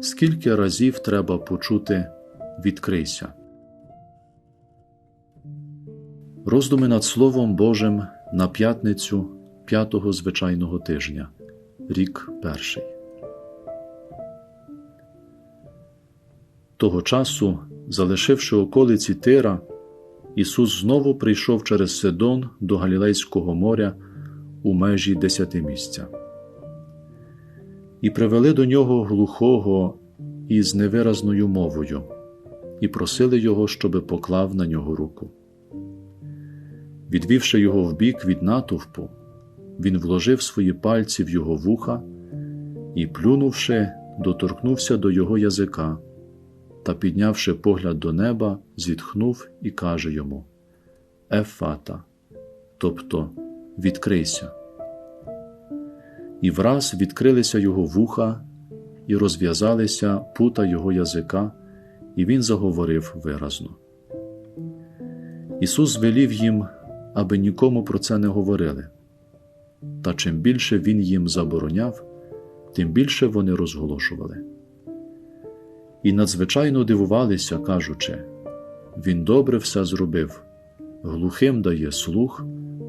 скільки разів треба почути відкрийся. Роздуми над Словом Божим на п'ятницю п'ятого звичайного тижня, рік перший. Того часу, залишивши околиці Тира, Ісус знову прийшов через Сидон до Галілейського моря у межі десятимісця. І привели до нього глухого із невиразною мовою, і просили його, щоби поклав на нього руку. Відвівши його вбік від натовпу, він вложив свої пальці в його вуха і, плюнувши, доторкнувся до його язика та, піднявши погляд до неба, зітхнув і каже йому: Ефата, тобто відкрийся. І враз відкрилися його вуха, і розв'язалися пута його язика, і він заговорив виразно. Ісус звелів їм, аби нікому про це не говорили. Та чим більше Він їм забороняв, тим більше вони розголошували. І надзвичайно дивувалися, кажучи Він добре все зробив, глухим дає слух,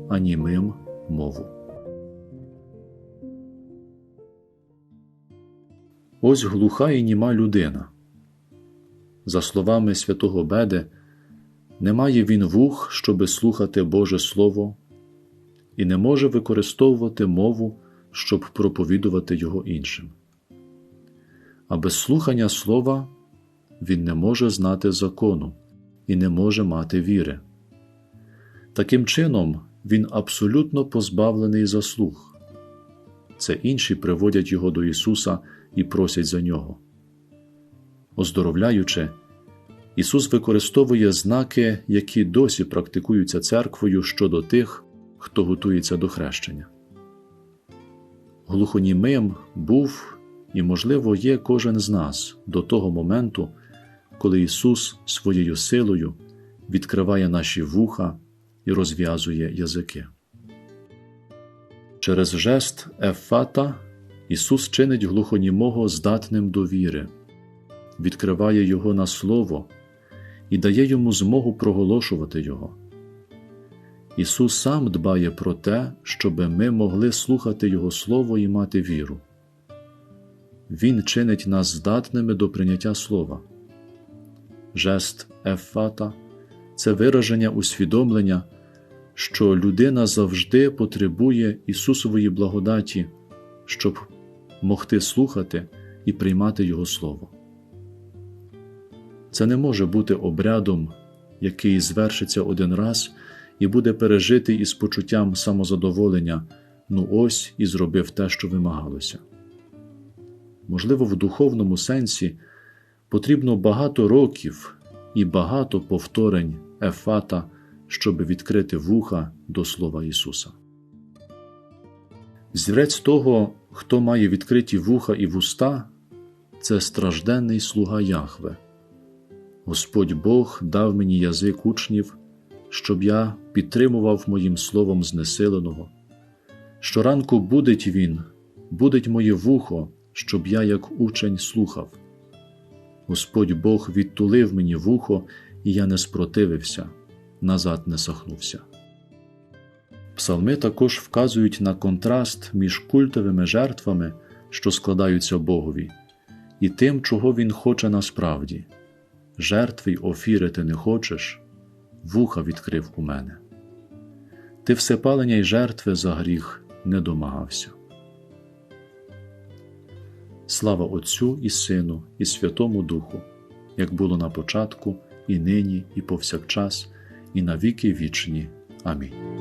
а німим мову. Ось глуха і німа людина. За словами святого Беде, немає він вух, щоби слухати Боже Слово, і не може використовувати мову, щоб проповідувати його іншим. А без слухання слова він не може знати закону і не може мати віри. Таким чином, він абсолютно позбавлений заслуг. Це інші приводять його до Ісуса і просять за нього. Оздоровляючи, Ісус використовує знаки, які досі практикуються церквою щодо тих, хто готується до хрещення. Глухонімим був і, можливо, є кожен з нас до того моменту, коли Ісус своєю силою відкриває наші вуха і розв'язує язики. Через жест Ефата Ісус чинить глухонімого здатним до віри, відкриває Його на Слово і дає йому змогу проголошувати Його. Ісус сам дбає про те, щоби ми могли слухати Його Слово і мати віру. Він чинить нас здатними до прийняття Слова. Жест Ефата це вираження усвідомлення, що людина завжди потребує Ісусової благодаті, щоб могти слухати і приймати Його Слово. Це не може бути обрядом, який звершиться один раз і буде пережитий із почуттям самозадоволення ну ось і зробив те, що вимагалося. Можливо, в духовному сенсі потрібно багато років і багато повторень Ефата, щоб відкрити вуха до Слова Ісуса. Зірець того, хто має відкриті вуха і вуста, це стражденний слуга Яхве. Господь Бог дав мені язик учнів, щоб я підтримував моїм словом знесиленого. Щоранку будить він, будить моє вухо, щоб я, як учень, слухав. Господь Бог відтулив мені вухо, і я не спротивився, назад не сахнувся. Псалми також вказують на контраст між культовими жертвами, що складаються Богові, і тим, чого Він хоче насправді. Жертви й офіри ти не хочеш, вуха відкрив у мене. Ти всепалення й жертви за гріх не домагався. Слава Отцю і Сину, і Святому Духу, як було на початку, і нині, і повсякчас, і на віки вічні. Амінь.